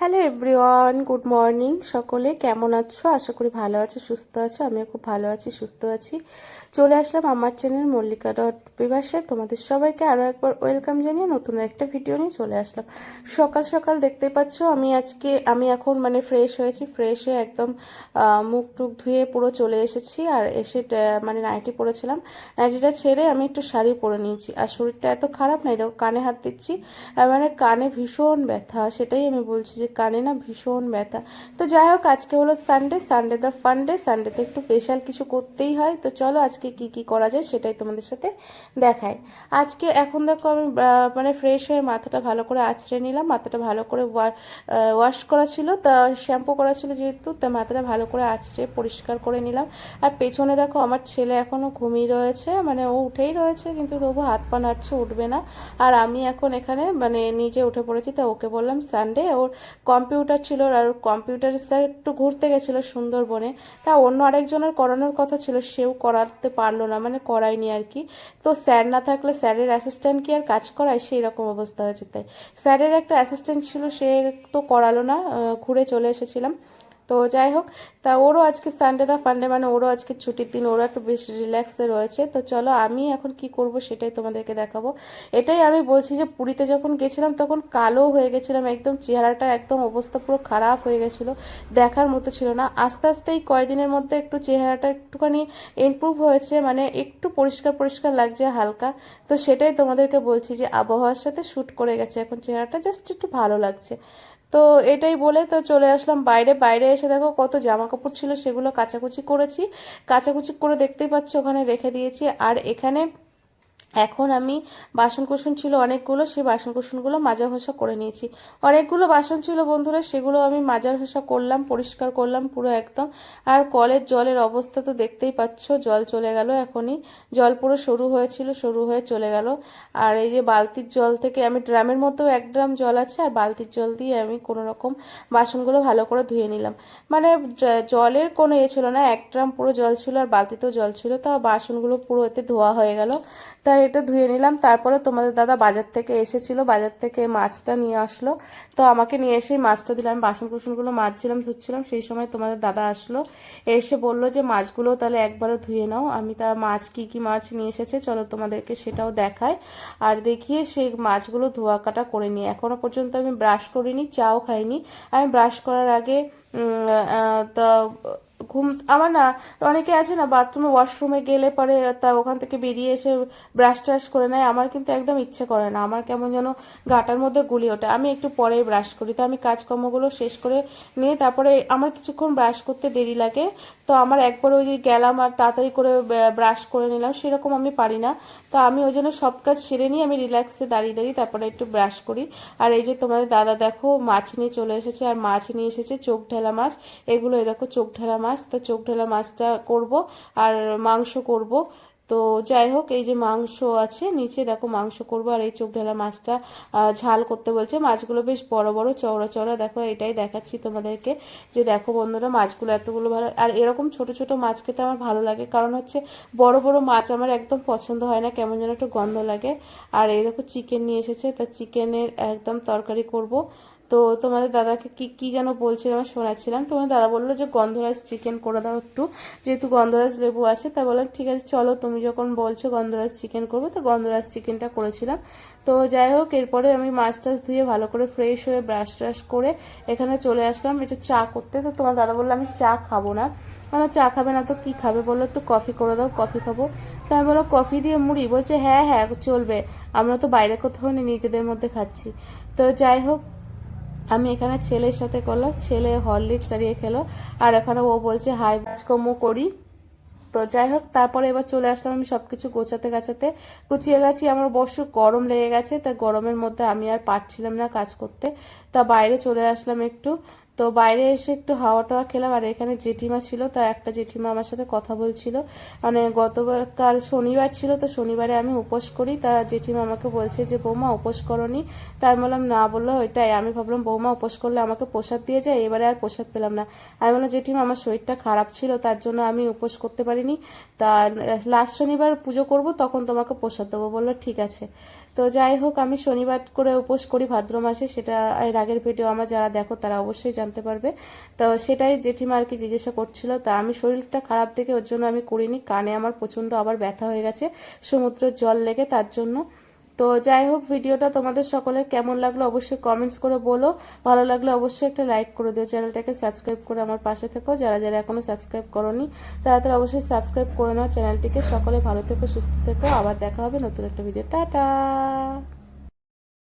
Hello everyone good morning সকলে কেমন আছো? আশা করি ভালো আছো, সুস্থ আছো। আমিও খুব ভালো আছি, সুস্থ আছি। চলে আসলাম আমার চ্যানেল মল্লিকা ডট বিভাসে। তোমাদের সবাইকে আরও একবার ওয়েলকাম জানিয়ে নতুন একটা ভিডিও নিয়ে চলে আসলাম। সকাল সকাল দেখতে পাচ্ছ, আমি আজকে, আমি এখন মানে ফ্রেশ হয়েছি। ফ্রেশ হয়ে একদম মুখ টুক ধুয়ে পুরো চলে এসেছি। আর এসে মানে নাইটি পরেছিলাম নাইটিটা ছেড়ে আমি একটু শাড়ি পরে নিয়েছি। আর শরীরটা এত খারাপ, নাই দেখো, কানে হাত দিচ্ছি। মানে কানে ভীষণ ব্যথা। সেটাই আমি বলছি যে কানে না ভীষণ ব্যথা। তো যাই হোক, আজকে হলো সানডে সানডে দ্য ফান্ডে সানডেতে একটু স্পেশাল কিছু করতেই হয়। তো চলো আজকে কি কি করা যায় সেটাই তোমাদের সাথে দেখাই। আজকে এখন দেখো আমি মানে ফ্রেশ হয়ে মাথাটা ভালো করে আঁচড়ে নিলাম। মাথাটা ভালো করে ওয়াশ করা ছিল। তা শ্যাম্পু করা ছিল যেহেতু, তা মাথাটা ভালো করে আঁচড়ে পরিষ্কার করে নিলাম। আর পেছনে দেখো আমার ছেলে এখনও ঘুমিয়ে রয়েছে। মানে ও উঠেই রয়েছে, কিন্তু তবু হাত পা নাড়ছে, উঠবে না। আর আমি এখন এখানে মানে নিজে উঠে পড়েছি, তা ওকে বললাম সানডে ওর কম্পিউটার ছিল আর কম্পিউটার স্যার একটু ঘুরতে গেছিল সুন্দরবনে। তা অন্য আরেকজনের করানোর কথা ছিল, সেও করাতে পারল না মানে করায়নি আর কি। তো স্যার না থাকলে স্যারের অ্যাসিস্ট্যান্ট কি আর কাজ করায়? সেই রকম অবস্থা হয়েছে। তাই স্যারের একটা অ্যাসিস্ট্যান্ট ছিল, সে তো করালো না ঘুরে চলে এসেছিলাম। তো যাই হোক, তা ওরও আজকে সানডে দা ফান্ডে মানে ওরও আজকে ছুটির দিন, ওরও একটু বেশ রিল্যাক্সে রয়েছে। তো চলো, আমি এখন কি করব সেটাই তোমাদেরকে দেখাবো। এটাই আমি বলছি যে, পুরীতে যখন গেছিলাম, তখন কালো হয়ে গেছিলাম, একদম চেহারাটা একদম অবস্থা পুরো খারাপ হয়ে গেছিল, দেখার মতো ছিল না। আস্তে আস্তে এই কয়দিনের মধ্যে একটু চেহারাটা একটুখানি ইমপ্রুভ হয়েছে মানে একটু পরিষ্কার পরিষ্কার লাগছে হালকা। তো সেটাই তোমাদেরকে বলছি যে, আবহাওয়ার সাথে শ্যুট করে গেছে এখন চেহারাটা জাস্ট একটু ভালো লাগছে। তো এটাই বলে তো চলে আসলাম বাইরে। বাইরে এসে দেখো কত জামা কাপড় ছিল, সেগুলো কাচাকুচি করেছি। কাচাকুচি করে দেখতেই পাচ্ছ, ওখানে রেখে দিয়েছি। আর এখানে এখন আমি বাসন কুসন ছিল অনেকগুলো, সেই বাসন কুসনগুলো মাজা ঘষা করে নিয়েছি। অনেকগুলো বাসন ছিল বন্ধুরা, সেগুলো আমি মাজা ঘষা করলাম, পরিষ্কার করলাম পুরো একদম। আর কলের জলের অবস্থা তো দেখতেই পাচ্ছ, জল চলে গেল এখনই। জল পুরো সরু হয়েছিল, সরু হয়ে চলে গেল। আর এই যে বালতির জল থেকে, আমি ড্রামের মধ্যেও এক ড্রাম জল আছে, আর বালতির জল দিয়ে আমি কোনো রকম বাসনগুলো ভালো করে ধুয়ে নিলাম। মানে জলের কোনো এ ছিল না, এক ড্রাম পুরো জল ছিল, আর বালতিতেও জল ছিল তা বাসনগুলো পুরো এতে ধোয়া হয়ে গেল। তাই এটা ধুয়ে নিলাম। তারপরে তোমাদের দাদা বাজার থেকে এসেছিল, বাজার থেকে মাছটা নিয়ে আসলো। তো আমাকে নিয়ে এসে মাছটা দিলাম বাসন কুসনগুলো মাজছিলাম, ধুচ্ছিলাম। সেই সময় তোমাদের দাদা আসলো, এসে বলল যে, মাছগুলো তাহলে একবারও ধুয়ে নাও। আমি তা মাছ কি কি মাছ নিয়ে এসেছে, চলো তোমাদেরকে সেটাও দেখায় আর দেখিয়ে সেই মাছগুলো ধোয়া কাটা করে নিই এখনও পর্যন্ত আমি ব্রাশ করিনি, চাও খাইনি। আমি ব্রাশ করার আগে তা ঘুম, আমার না, অনেকে আছে না বাথরুমে ওয়াশরুমে গেলে পরে তা ওখান থেকে বেরিয়ে এসে ব্রাশ ট্রাশ করে নেয়, আমার কিন্তু একদম ইচ্ছে করে না, আমার কেমন যেন গাটার মধ্যে গুলি ওঠে। আমি একটু পরেই ব্রাশ করি, তো আমি কাজকর্মগুলো শেষ করে নিয়ে তারপরে আমার কিছুক্ষণ ব্রাশ করতে দেরি লাগে, তো আমার একবার ওই যে গেলাম আর তাড়াতাড়ি করে ব্রাশ করে নিলাম, সেরকম আমি পারি না, তো আমি ওই জন্য সব কাজ সেরে নিয়ে আমি রিল্যাক্সে দাঁড়িয়ে দাঁড়িয়ে তারপরে একটু ব্রাশ করি। আর এই যে তোমাদের দাদা দেখো, মাছ নিয়ে চলে এসেছে, আর মাছ নিয়ে এসেছে, চোখ ঢেলা মাছ, এগুলো এই দেখো, চোখ ঢেলা মাছ তো চোখ ঢেলা মাছটা করব আর মাংস করব। তো যাই হোক, এই যে মাংস আছে, নিচে দেখো মাংস করব আর এই চোখ ঢালা মাছটা ঝাল করতে বলছে। মাছগুলো বেশ বড় বড়, চওড়া চওড়া। দেখো, এটাই দেখাচ্ছি তোমাদেরকে যে দেখো বন্ধুরা, মাছগুলো এতগুলো ভালো। আর এরকম ছোট ছোট মাছ খেতে আমার ভালো লাগে, কারণ হচ্ছে বড় বড় মাছ আমার একদম পছন্দ হয় না, কেমন যেন একটু গন্ধ লাগে। আর এই দেখো চিকেন নিয়ে এসেছে, তা চিকেনের একদম তরকারি করব। তো তোমাদের দাদাকে কি কি যেন বলছিলাম আমি শোনাচ্ছিলাম। তোমার দাদা বলল যে, গন্ধরাজ চিকেন করে দাও একটু। যেহেতু গন্ধরাজ লেবু আছে, তা বললাম, ঠিক আছে, চলো তুমি যখন বলছো গন্ধরাজ চিকেন করব, তো গন্ধরাজ চিকেনটা করেছিলাম। তো যাই হোক, এরপরে আমি মাছ টাছ ধুয়ে ভালো করে ফ্রেশ হয়ে ব্রাশ ট্রাশ করে এখানে চলে আসলাম। একটু চা করতে, তো তোমার দাদা বলল, আমি চা খাব না। মানে চা খাবে না তো, কি খাবে? বলল, একটু কফি করে দাও কফি খাব। তা আমি বলল কফি দিয়ে মুড়ি? বলছে হ্যাঁ হ্যাঁ চলবে। আমরা তো বাইরে কোথাও নিজেদের মধ্যে খাচ্ছি। তো যাই হোক আমি এখানে ছেলের সাথে করলাম, ছেলে হরলিক্স সারিয়ে খেলো। আর এখানে ও বলছে, হাই বাসকমও করি। তো যাই হোক, তারপরে এবার চলে আসলাম আমি সব কিছু গোছাতে গাছাতে। গুছিয়ে গেছি, আমার অবশ্য গরম লেগে গেছে তা গরমের মধ্যে আমি আর পারছিলাম না কাজ করতে। তা বাইরে চলে আসলাম একটু। তো বাইরে এসে একটু হাওয়া টাওয়া খেলাম, আর এখানে জেঠিমা ছিল, তা একটা জেঠিমা আমার সাথে কথা বলছিল। মানে গতবার কাল শনিবার ছিল, তো শনিবারে আমি উপোস করি, তা জেঠিমা আমাকে বলছে যে, বৌমা, উপোস করনি। তা আমি বললাম, না, বলল, ওইটাই। আমি ভাবলাম, বৌমা, উপোস করলে আমাকে প্রসাদ দিয়ে যায়? এবারে আর প্রসাদ পেলাম না। আমি বললাম, জেঠিমা, আমার শরীরটা খারাপ ছিল, তার জন্য আমি উপোস করতে পারিনি। তা, লাস্ট শনিবার পুজো করব, তখন তোমাকে প্রসাদ দেবো। বলল, ঠিক আছে। তো যাই হোক, আমি শনিবার করে উপোস করি ভাদ্র মাসে, সেটা এর আগের ভিডিও আমার যারা দেখো তারা অবশ্যই জানতে পারবে। তো সেটাই জেঠিমা আর কি জিজ্ঞাসা করছিল, তা আমি শরীরটা খারাপ দেখে ওর জন্য আমি করিনি, কানে আমার প্রচণ্ড আবার ব্যথা হয়ে গেছে, সমুদ্রের জল লেগে তার জন্য। তো যাই হোক, ভিডিওটা তোমাদের সকলের কেমন লাগল অবশ্যই কমেন্টস করে বলো। ভালো লাগলে অবশ্যই একটা লাইক করে দিও। চ্যানেলটাকে সাবস্ক্রাইব করে আমার পাশে থেকো। যারা যারা এখনও সাবস্ক্রাইব করনি, তাড়াতাড়ি অবশ্যই সাবস্ক্রাইব করে নাও। চ্যানেলটিকে সকলে ভালো থেকো, সুস্থ থেকো। আবার দেখা হবে নতুন একটা ভিডিও টাটা!